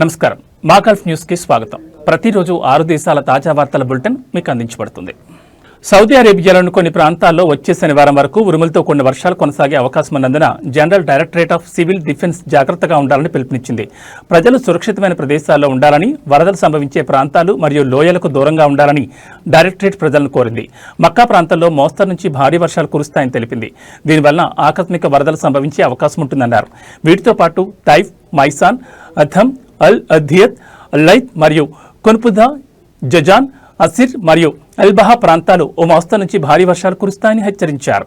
నమస్కారం. మాకల్ఫ్ న్యూస్కి స్వాగతం. ప్రతిరోజు ఆరు దేశాల తాజా వార్తల బులెటిన్ మీకు అందించబడుతుంది. సౌదీ అరేబియాలోని కొన్ని ప్రాంతాల్లో వచ్చే శనివారం వరకు ఉరుములతో కొన్ని వర్షాలు కొనసాగే అవకాశం ఉన్నందున general directorate of civil defence జాగ్రత్తగా ఉండాలని పిలుపునిచ్చింది. ప్రజలు సురక్షితమైన ప్రదేశాల్లో ఉండాలని వరదలు సంభవించే ప్రాంతాలు మరియు లోయలకు దూరంగా ఉండాలని డైరెక్టరేట్ ప్రజలను కోరింది. మక్కా ప్రాంతంలో మోస్తరు నుంచి భారీ వర్షాలు కురుస్తాయని తెలిపింది. దీనివల్ల ఆకస్మిక వరదలు సంభవించే అవకాశం ఉంటుందన్నారు. వీటితో పాటు టైఫ్ మైసాన్ అథమ్ అల్ అధియత్ లైత్ మరియు కొన్పుదా జజాన్ అసిర్ మరియు అల్బహా ప్రాంతాలు ఓ మోస్తా నుంచి భారీ వర్షాలు కురుస్తాయని హెచ్చరించారు.